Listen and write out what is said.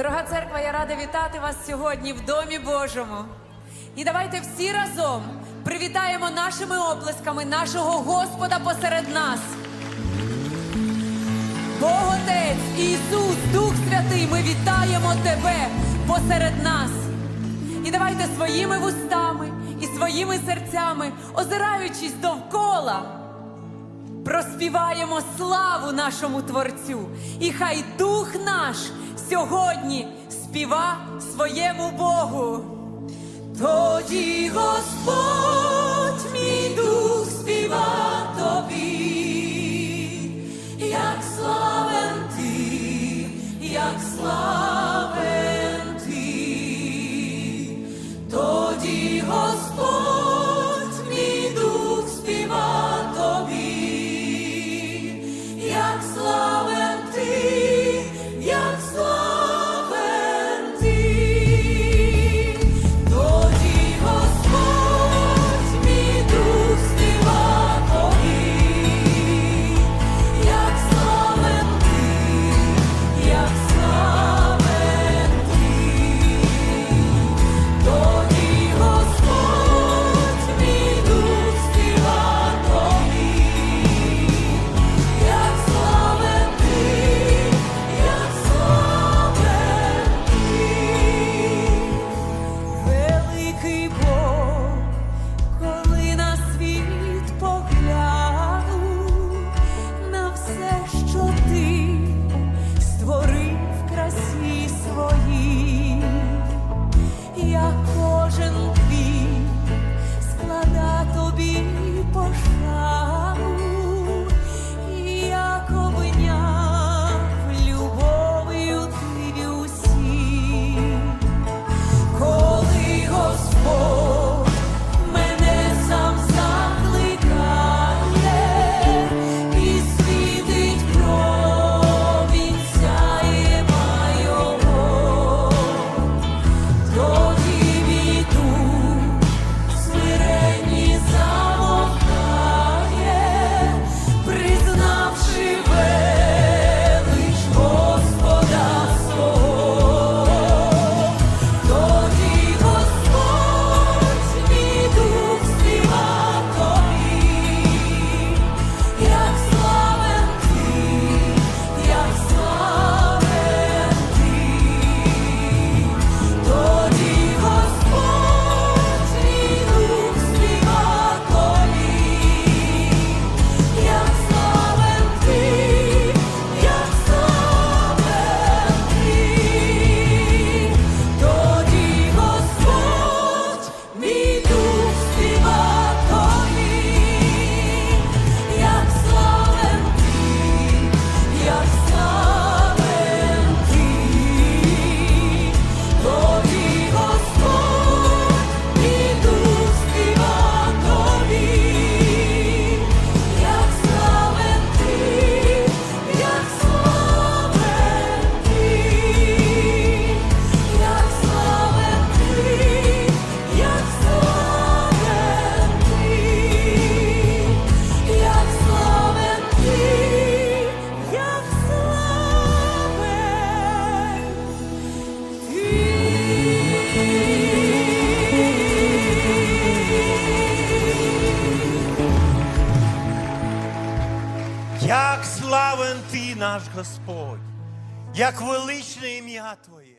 Дорога церква, я рада вітати вас сьогодні в Домі Божому. І давайте всі разом привітаємо нашими оплесками нашого Господа посеред нас. Бог Отець, Ісус, Дух Святий, ми вітаємо Тебе посеред нас. І давайте своїми вустами і своїми серцями, озираючись довкола проспіваємо славу нашому Творцю, і хай дух наш сьогодні співа своєму Богу. Тоді як славен ти наш Господь, як величне ім'я Твоє.